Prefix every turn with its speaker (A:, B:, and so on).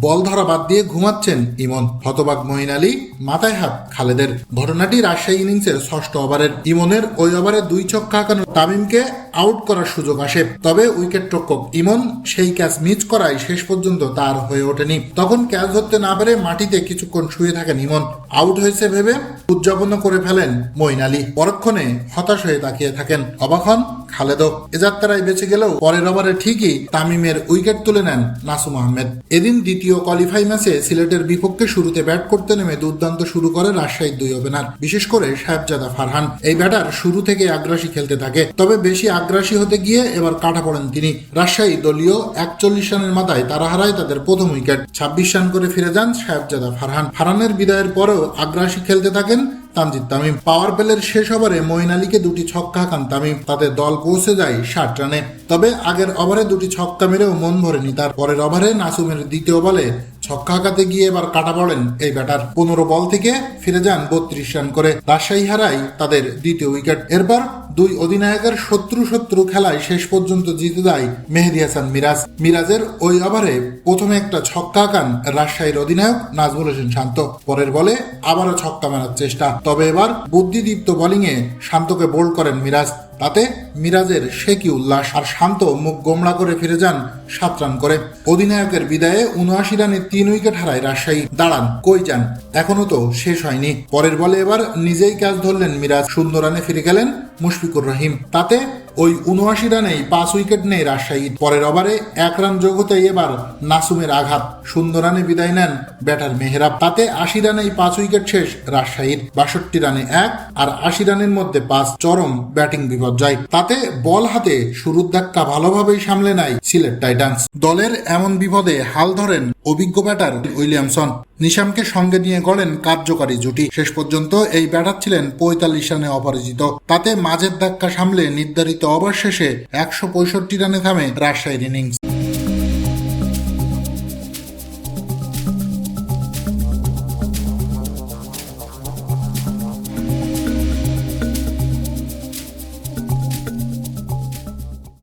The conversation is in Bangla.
A: বল ধরা বাদ দিয়ে ঘুমাচ্ছেন ইমন। হতবাক মহিন আলী, মাথায় হাত খালেদের। ঘটনাটি রাজশাহী ইনিংসের ষষ্ঠ ওভারের। ইমনের ওই ওভারে দুই ছক্কা হাঁকানো তামিমকে আউট করার সুযোগ আসে। তবে উইকেট রক্ষক ইমন সেই ক্যাচ মিস করায় শেষ পর্যন্ত তার হয়ে ওঠেনি। তখন ক্যাচ ধরতে না পেরে মাটিতে কিছুক্ষণ শুয়ে থাকেন ইমন। আউট হয়েছে ভেবে উদযাপন করে ফেলেন মইন আলী। পরক্ষণে হতাশ হয়ে তাকিয়ে থাকেন। অবাক হন খালেদও। এ যাত্রায় বেঁচে গেলেও পরের ওভারে ঠিকই তামিমের উইকেট তুলে নেন নাসুম আহমেদ। এদিন দ্বিতীয় কোয়ালিফাই ম্যাচে সিলেটের বিপক্ষে শুরুতে ব্যাট করতে নেমে দুর্দান্ত শুরু করে রাজশাহীর দুই ওপেনার বিশেষ করে সাহেবজাদা ফারহান। এই ব্যাটার শুরু থেকে আগ্রাসী খেলতে থাকে। তবে বেশি আগ্রাসী হতে গিয়ে এবার কাটা পড়েন তিনি। রাজশাহী দলীয় একচল্লিশ রানের মাথায় তারা হারায় তাদের প্রথম উইকেট। ছাব্বিশ রান করে ফিরে যান সাহেবজাদা ফারহান। ফারহানের বিদায়ের পরেও আগ্রাসী খেলতে থাকেন তানজিদ তামিম। পাওয়ার প্লের শেষ ওভারে মঈন আলীকে দুটি ছক্কা খান তামিম। তাতে দল পৌঁছে যায় ষাট রানে। তবে আগের ওভারে দুটি ছক্কা মেরেও মন ভরেনি তার। পরের ওভারে নাসুমের দ্বিতীয় বলে ছক্কা হাঁকাতে গিয়ে এবার কাটা পড়েন এই ব্যাটার। পনেরো বল থেকে ফিরে যান বত্রিশ রান করে। রাজশাহী হারায় তাদের দ্বিতীয় উইকেট। এরপর দুই অধিনায়কের শত্রু শত্রু খেলায় শেষ পর্যন্ত জিতে দেয় মেহেদি হাসান মিরাজ। মিরাজের ওই ওভারে প্রথমে একটা ছক্কা কান রাজশাহীর অধিনায়ক নাজমুল হোসেন শান্ত। পরের বলে আবারও ছক্কা মারার চেষ্টা। তবে এবার বুদ্ধিদীপ্ত বোলিংয়ে শান্তকে বোল্ড করেন মিরাজ। তাতে মিরাজের সে কি উল্লাস? আর শান্ত মুখ গোমড়া করে ফিরে যান সাত রান করে। অধিনায়কের বিদায়ে উনআশি রানে তিন উইকেট হারায় রাজশাহী। দাঁড়ান, কই যান? এখনও তো শেষ হয়নি। পরের বলে এবার নিজেই ক্যাচ ধরলেন মিরাজ। শূন্য রানে ফিরে গেলেন মুশফিকুর রহিম। তাতে ওই উনআশি রানেই পাঁচ উইকেট নেই রাজশাহী পরের ওভারে এক রান যোগ হতেই এবার নাসুমের আঘাত। শূন্য রানে বিদায় নেন ব্যাটার মেহরাব। তাতে আশি রানেই পাঁচ উইকেট শেষ রাজশাহীর বাষট্টি রানে এক আর আশি রানের মধ্যে পাঁচ চরম ব্যাটিং বিপর্যয়। তাতে বল হাতে শুরুর ধাক্কা ভালোভাবেই সামলে নেয় সিলেট টাইটান্স। দলের এমন বিপদে হাল ধরেন অভিজ্ঞ ব্যাটার উইলিয়ামসন। নিশামকে সঙ্গে নিয়ে গড়েন কার্যকারী জুটি। শেষ পর্যন্ত এই ব্যাটার ছিলেন পঁয়তাল্লিশ রানে অপরাজিত। তাতে মাঝের ধাক্কা সামলে নির্ধারিত ওভার শেষে একশো পঁয়ষট্টি রানে থামে রাজশাহীর ইনিংস।